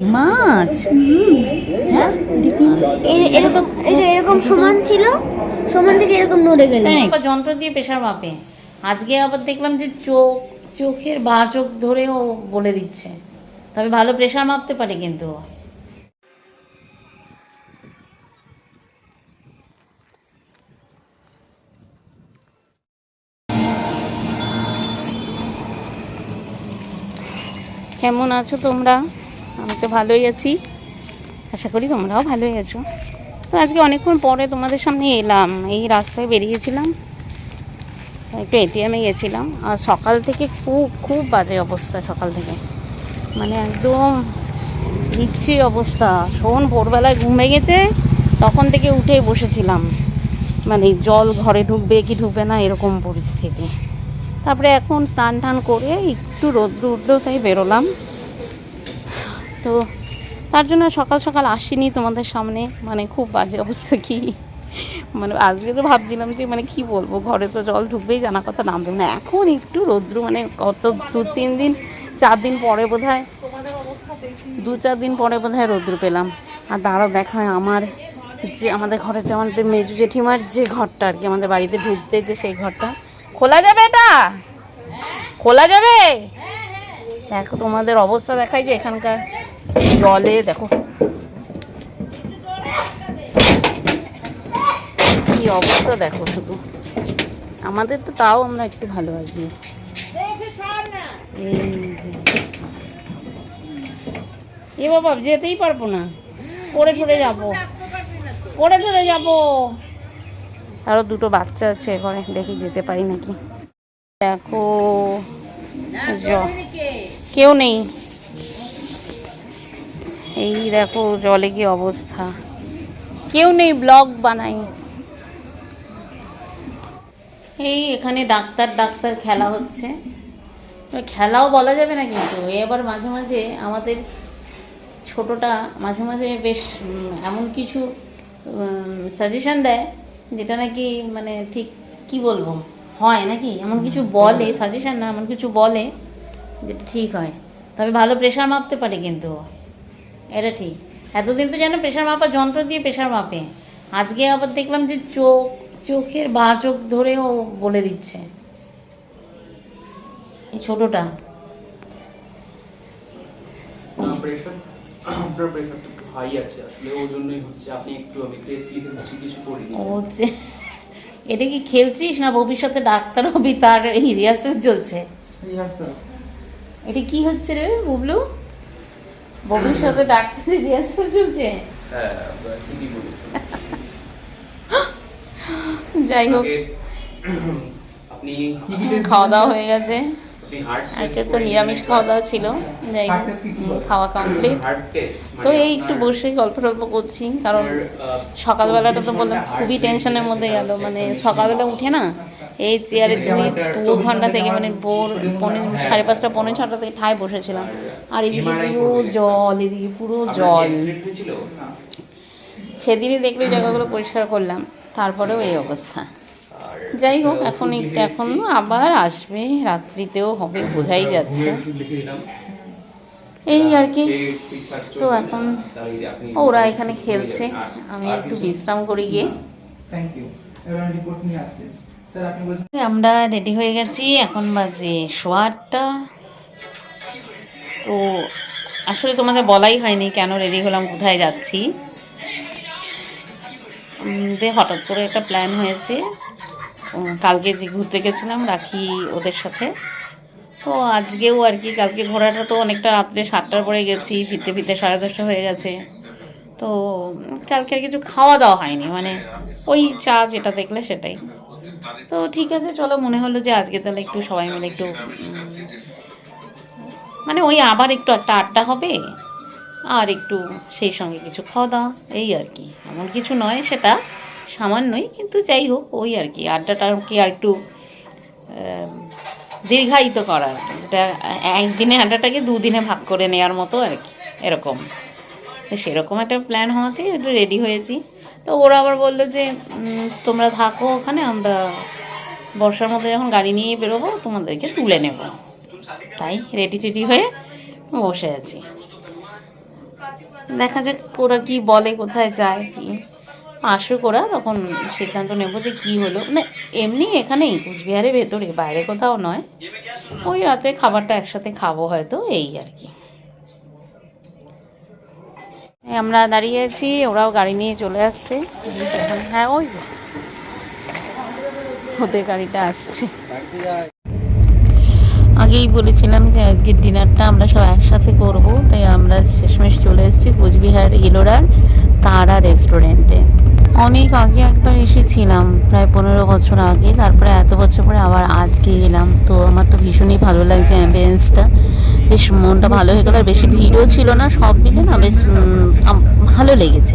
মাছ? হ্যাঁ? এরকম এটা এরকম সমান ছিল সমান থেকে এরকম নড়ে গেল। যন্ত্র দিয়ে প্রেশার মাপে। আজকে আবার দেখলাম যে চোখ চোখের বা চোখ ধরেও বলে দিচ্ছে। তবে ভালো প্রেশার মাপতে পারে কিন্তু। কেমন আছো তোমরা? আমি তো ভালোই আছি। আশা করি তোমরাও ভালোই আছো। তো আজকে অনেকক্ষণ পরে তোমাদের সামনে এলাম। এই রাস্তায় বেরিয়েছিলাম। একটু এটিএমে গেছিলাম। আর সকাল থেকে খুব খুব বাজে অবস্থা সকাল থেকে। মানে একদম বিচ্ছি অবস্থা। শোন, ভোরবেলায় ঘুম গেছে তখন থেকে উঠেই বসেছিলাম। মানে জল ঘরে ঢুকবে কি ঢুকবে না এরকম পরিস্থিতি। তারপরে এখন স্নান টান করে একটু রোদ্র উঠল তাই বেরোলাম। তো তার জন্য সকাল সকাল আসিনি তোমাদের সামনে। মানে খুব বাজে অবস্থা কি? মানে আজকে তো ভাবছিলাম যে মানে কি বলব, ঘরে তো জল ঢুকবেই, জানা কথা নামবে না। এখন একটু রৌদ্র মানে কত দু তিন দিন, চার দিন পরে বোধ হয় দু চার দিন পরে বোধ হয় রৌদ্র পেলাম। আর দাঁড়াও, দেখা আমার যে আমাদের ঘরের যে আমাদের মেজু জেঠিমার যে ঘরটা আর কি, আমাদের বাড়িতে ঢুকতে যে সেই ঘরটা। খোলা যাবে এটা? খোলা যাবে? দেখো তোমাদের অবস্থা দেখাই যে এখানকার। জলে দেখো। কি অবস্থা দেখো শুধু। আমাদের তো তাও আমরা একটু ভালো আছি এ বাবা যেতেই পারব না। পড়ে পড়ে যাব। পড়ে পড়ে যাব। আরও দুটো বাচ্চা আছে ঘরে দেখি যেতে পারি নাকি। দেখো কেউ নেই। এই দেখো জলে কি অবস্থা। কেউ নেই, ব্লগ বানাই। এই এখানে ডাক্তার ডাক্তার খেলা হচ্ছে। খেলাও বলা যাবে না কিন্তু। এ আবার মাঝে মাঝে আমাদের ছোটটা মাঝে মাঝে বেশ এমন কিছু সাজেশন দেয়, যেটা নাকি মানে ঠিক কি বলব? হয় নাকি? এমন কিছু বলে সাজেশন না, এমন কিছু বলে, যেটা ঠিক হয়। তবে ভালো প্রেশার মাপতে পারে কিন্তু। এটা ঠিক। এতদিন তো যেন প্রেশার মাপার যন্ত্র দিয়ে প্রেশার মাপে। আজকে আবার দেখলাম যে চোখ চোখের বা চোখ ধরেও বলে দিচ্ছে। এই ছোটটা। এটা কি খেলছিস না ভবিষ্যতে ডাক্তার হবি? তার এই রিহার্সেল চলছে এটা কি হচ্ছে রে বুবলু? ভবিষ্যতে ডাক্তারের রিহার্সেল চলছে? হ্যাঁ যাই হোক। আপনি খাওয়া দাওয়া হয়ে গেছে। আজকে তো নিরামিষ খাওয়া দাওয়া ছিল। যাই হোক খাওয়া কমপ্লিট তো এই একটু বসে গল্প টল্প করছি কারণ সকালবেলাটা তো বললাম খুবই টেনশনের মধ্যে গেল। মানে সকালবেলা উঠে না? এই চেয়ারে দুই দু ঘণ্টা থেকে মানে ভোর পৌনে সাড়ে পাঁচটা পনেরো ছটা থেকে ঠায় বসেছিলাম। আর এদিকে পুরো জল এদিকে পুরো জল। সেদিনই দেখলে জায়গাগুলো পরিষ্কার করলাম। তারপরেও এই অবস্থা। যাই হোক এখন এখন আবার আসবে। রাত্রিতেও হবে বোঝাই যাচ্ছে। ওষুধ লিখে দিলাম। এই আর কি। তো এখন ওরা এখানে খেলছে। আমি একটু বিশ্রাম করি গিয়ে। থ্যাংক ইউ রিপোর্ট নিয়ে আমরা রেডি হয়ে গেছি। এখন বাজে সোয়া আটটা। তো আসলে তোমাদের বলাই হয়নি কেন রেডি হলাম, কোথায় যাচ্ছি। হঠাৎ করে একটা প্ল্যান হয়েছে। কালকে যে ঘুরতে গেছিলাম রাখি ওদের সাথে। তো আজকেও আর কি, কালকে ঘোরাটা তো অনেকটা রাত্রে সাতটার পরে গেছি, ফিরতে ফিরতে সাড়ে দশটা হয়ে গেছে। তো কালকে আর কিছু খাওয়া দাওয়া হয়নি মানে ওই চা যেটা দেখলে সেটাই। তো ঠিক আছে, চলো মনে হলো যে আজকে তাহলে একটু সবাই মিলে একটু মানে ওই আবার একটু একটা আড্ডা হবে, আর একটু সেই সঙ্গে কিছু খাওয়া দাওয়া, এই আর কি। এমন কিছু নয়, সেটা সামান্যই, কিন্তু যাই হোক, ওই আর কি। আড্ডাটা কি আর একটু দীর্ঘায়িত করার, যেটা একদিনে আড্ডাটাকে দুদিনে ভাগ করে নেওয়ার মতো আর কি, এরকম। সেরকম একটা প্ল্যান হওয়াতে একটু রেডি হয়েছি। তো ওরা আবার বলল যে তোমরা থাকো ওখানে, আমরা বর্ষার মধ্যে যখন গাড়ি নিয়ে বেরোবো, তোমাদেরকে তুলে নেব। তাই রেডি টেডি হয়ে বসে আছি। দেখা যাক ওরা কি বলে, কোথায় যায়, কি। আসুক ওরা, তখন সিদ্ধান্ত নেব যে কি হলো। মানে এমনি এখানেই, কুচবিহারের ভেতরে, বাইরে কোথাও নয়। ওই রাতে খাবারটা একসাথে খাব হয়তো, এই আর কি। আমরা দাঁড়িয়ে আছি, ওরাও গাড়ি নিয়ে চলে আসছে। হ্যাঁ ওই। ওদের গাড়িটা আসছে। আগেই বলেছিলাম যে আজকের ডিনারটা আমরা সব একসাথে করব, তাই আমরা শেষমেশ চলে এসেছি কোচবিহার ইলোরার তারা রেস্টুরেন্টে। অনেক আগে একবার এসেছিলাম, প্রায় পনেরো বছর আগে, তারপরে এত বছর পরে আবার আজকে এলাম, তো আমার তো ভীষণই ভালো লাগছে অ্যাম্বিয়েন্সটা বেশ মনটা ভালো হয়ে গেল আর বেশি ভিড়ও ছিল না সব মিলে না বেশ ভালো লেগেছে।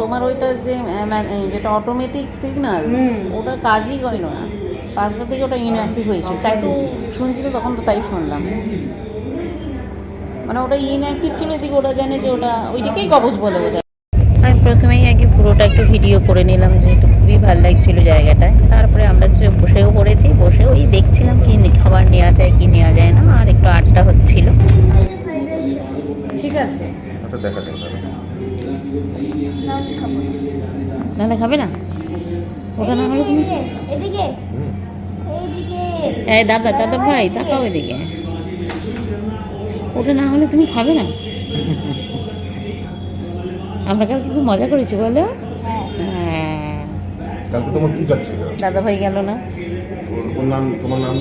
তোমার ওইটা যে মানে, যেটা অটোমেটিক সিগন্যাল ওটা কাজই করল না। পাঁচটা থেকে ওটা ইনঅ্যাক্টিভ হয়েছে তাই তো শুনছিল তখন তো তাই শুনলাম। মানে ওটা ইনঅ্যাক্টিভ ছিল এদিকে ওটা জানে যে ওটা ওইটাকেই কবজ বলে বোধ প্রথমেই আগে পুরোটা একটু ভিডিও করে নিলাম যেহেতু খুবই ভালো লাগছিল জায়গাটায়। তারপরে আমরা যে বসেও পড়েছি বসে ওই দেখছিলাম কি খাবার নেওয়া যায় কি নেওয়া যায় না আর একটু আড্ডা হচ্ছিল। ঠিক আছে। আচ্ছা দেখা। নাহলে খাবে না? ওটা না হলে তুমি এদিকে। এই দাদা দাদা ভাই তাকাও এদিকে। ওটা না হলে তুমি খাবে না? আমরা কালকে খুব মজা করেছি বলো? হ্যাঁ। কালকে তোমার কি যাচ্ছিল দাদা ভাই গেল না। ওর নাম তোমার নাম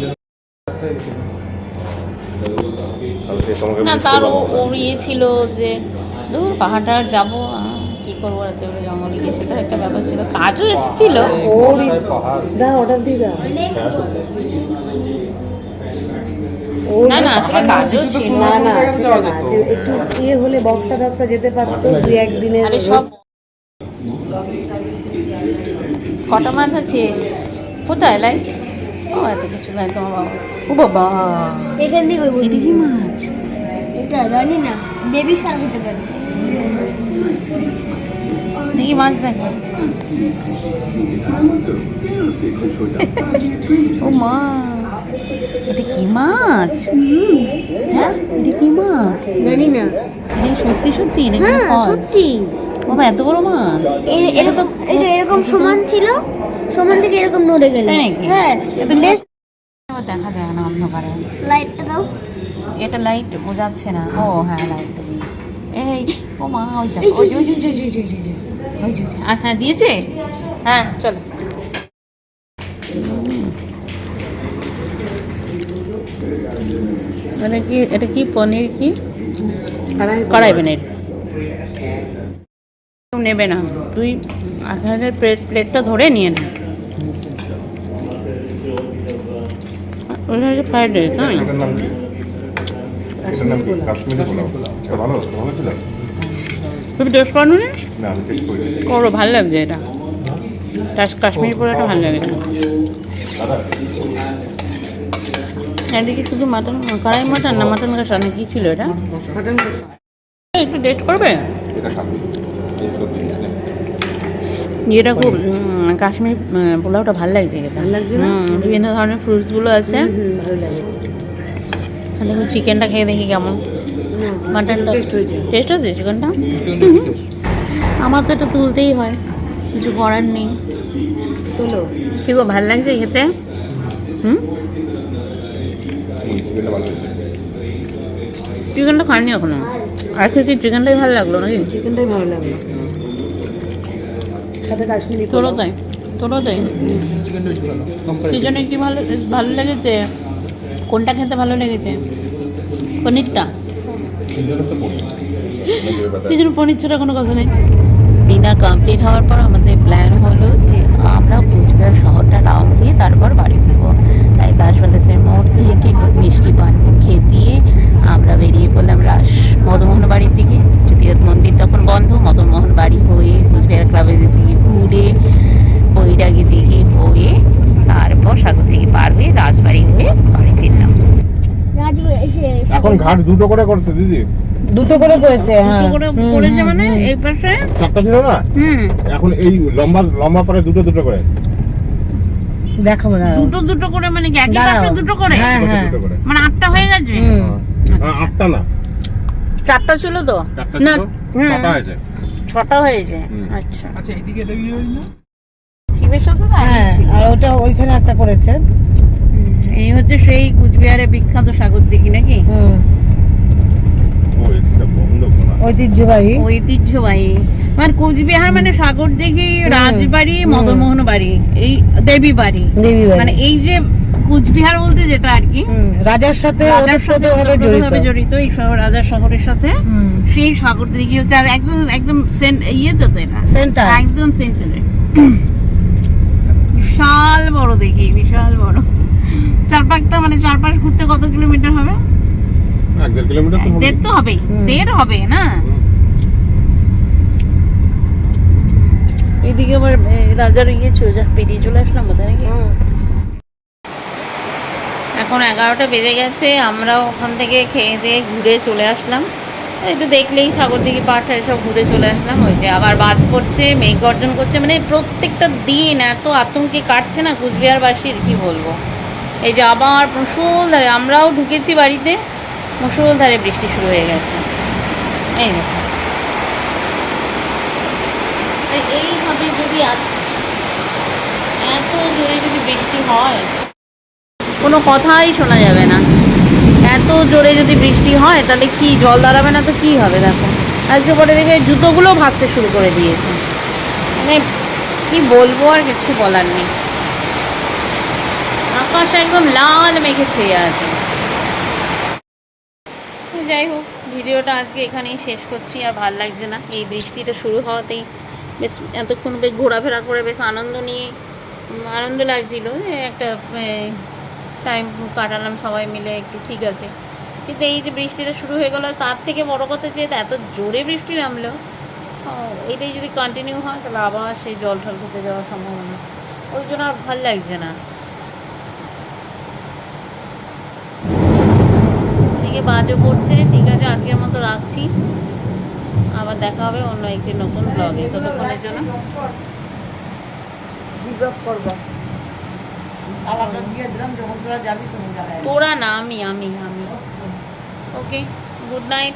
না তার। ওর ইয়ে ছিল যে দূর পাহাড়টা আর যাব কি করব রাতে বেলা জঙ্গলে গিয়ে? সেটার একটা ব্যাপার ছিল। কাজও এসেছিল। ওরই দা অর্ডার দি দা ওর না না না না একটু ইয়ে হলে বক্সা টক্সা যেতে পারতো দুই একদিনের সব কটা মাছ আছে? কোথায় লাই ও এত কিছু নাই তোমার বাবা। ও বাবা। এখান থেকে ওই এটা কি মাছ? এটা জানি না বেবি শার্ক হতে পারে। দেখি মাছ দেখো। ও মা। এটা কি মাছ? হ্যাঁ এটা কি মাছ? জানি না। এটা সত্যি সত্যি? নাকি হ্যাঁ false? সত্যি। বাবা এত বড় মাছ। এরকম এরকম সমান ছিল সমান থেকে এরকম নড়ে গেল। হ্যাঁ। দেখা যায় না অন্ধকারে। লাইটটা দাও। এটা লাইট বোঝাচ্ছে না। ও হ্যাঁ লাইটটা দিই এই ও মা ওই দেখো, এই যে, ওই যে, ওই যে, ওই মানে কি এটা কি পনির কি? কড়াই নেবে না। তুই আধারের প্লেট প্লেটটা ধরে নিয়ে ফ্রাইড রাইস তুমি না করো লাগছে এটা। কাশ্মীর পোলাটা ভালো লাগে। এদিকে শুধু মাটন কড়াই মাটন না মাটন কষা না কি ছিল এটা? মাটন একটু ডেট করবে? এটা খাবি। কাশ্মীর পোলাওটা ভালো লাগছে এটা ভালো লাগছে বিভিন্ন ধরনের ফ্রুটসগুলো আছে। ভালো লাগে। দেখুন চিকেনটা খেয়ে দেখি কেমন। মাটনটা টেস্ট হয়েছে। টেস্ট হচ্ছে চিকেনটা আমার তো এটা তুলতেই হয় কিছু করার নেই। তোলো। কি গো ভালো লাগছে খেতে? হুম? চিকেনটা ভালো হয়েছে চিকেনটা খাইনি এখনও। আর কি চিকেনটাই ভালো লাগল নাকি? চিকেনটাই ভালো লাগল। সাথে কাশ্মীরি তোরও তাই তোরও তাই। সিজনে কি ভালো ভালো লেগেছে? কোনটা খেতে ভালো লেগেছে? পনিরটা? সিজন পনির ছাড়া কোনো কথা নেই। ডিনার কমপ্লিট হওয়ার পর আমাদের প্ল্যান হলো যে আমরা কুচবিহার শহরটা রাউন্ড দিয়ে তারপর বাড়ি ফিরবো তাই দাসবাদাসের মোড় থেকে একটু মিষ্টি পানপুর খেয়ে দিয়ে আমরা বেরিয়ে পড়লাম রাস মদনমোহন বাড়ির দিকে তৃতীয়ত মন্দির তখন বন্ধ মদনমোহন বাড়ি হয়ে কুচবিহার ক্লাবের দিকে ঘুরে বৈরাগী দিকে হয়ে তারপর সাগর থেকে পার হয়ে রাজবাড়ি হয়ে বাড়ি ফিরলাম রাজু এসে ঘাট দুটো করে করছে দিদি। দুটো করে করেছে হ্যাঁ। দুটো করে করেছে মানে এই পাশে? চারটা ছিল না? হুম। এখন এই লম্বা লম্বা পরে দুটো দুটো করে। দেখাবো না দুটো দুটো করে মানে কি? একই পাশে দুটো করে? হ্যাঁ হ্যাঁ। মানে আটটা হয়ে গেছে? হুম। আ- আটটা না। চারটা ছিল তো? চারটা না ছটা হয়েছে। ছটা হয়েছে। আচ্ছা। আচ্ছা এইদিকে দেবী না শিবের সাথে হ্যাঁ আর ওটা ওইখানে একটা করেছে। এই হচ্ছে সেই কুচবিহারে বিখ্যাত সাগর দিঘি নাকি ঐতিহ্যবাহী। ঐতিহ্যবাহী। মানে কুচবিহার মানে সাগর দিঘি রাজবাড়ি মদনমোহন বাড়ি এই দেবী বাড়ি মানে এই যে কুচবিহার বলতে যেটা আর কি রাজার সাথে রাজার সাথে ওতপ্রোতভাবে জড়িত। এই শহর রাজার শহরের সাথে সেই সাগর দিঘি হচ্ছে আর একদম একদম সেন- ইয়েতে তো এটা সেন্টার একদম সেন্টারে বিশাল বড় দেখি বিশাল বড় চারপাশটা মানে চারপাশ ঘুরতে কত কিলোমিটার হবে? এক দেড় কিলোমিটার তো হবে দেড় তো হবেই দেড় হবে না। এদিকে আবার রাজার ইয়ে ছিল যা পেরিয়ে চলে আসলাম বোধ নাকি? এখন এগারোটা বেজে গেছে আমরাও ওখান থেকে খেয়ে দিয়ে ঘুরে চলে আসলাম। একটু দেখলেই সাগর দিকে পাহাড়টা এসব ঘুরে চলে আসলাম ওই যে আবার বাজ পড়ছে মেঘ গর্জন করছে মানে প্রত্যেকটা দিন এত আতঙ্কে কাটছে না কুচবিহারবাসীর কি বলব? এই যে আবার মুসুলধারে আমরাও ঢুকেছি বাড়িতে মুসুলধারে বৃষ্টি শুরু হয়ে গেছে। এই দেখো। এইভাবে যদি এত জোরে যদি বৃষ্টি হয়, কোনো কথাই শোনা যাবে না। এত জোরে যদি বৃষ্টি হয়, তাহলে কি জল দাঁড়াবে না তো কি হবে, দেখো। আজকে পরে দেখে জুতোগুলো ভাসতে শুরু করে দিয়েছে। মানে কি বলব আর কিছু বলার নেই। আকাশ একদম লাল মেঘে ছেয়ে আছে। যাই হোক, ভিডিওটা আজকে এখানেই শেষ করছি, আর ভালো লাগছে না। এই বৃষ্টিটা শুরু হওয়াতেই বেশ এতক্ষণ বেশ ঘোরাফেরা করে বেশ আনন্দ নিয়ে আনন্দ লাগছিল যে একটা টাইম কাটালাম সবাই মিলে একটু, ঠিক আছে। কিন্তু এই যে বৃষ্টিটা শুরু হয়ে গেল তার থেকে বড় কথা যে এত জোরে বৃষ্টি নামলো এটাই যদি কন্টিনিউ হয়, তাহলে আবার সেই জল টল ঢুকে যাওয়ার সম্ভাবনা। ওই জন্য আর ভালো লাগছে না। বাজও পড়ছে ঠিক আছে আজকের মতো রাখছি। আবার দেখা হবে অন্য একটি নতুন ব্লগে ততক্ষণের জন্য। তোরা না আমি আমি। আমি ওকে গুড নাইট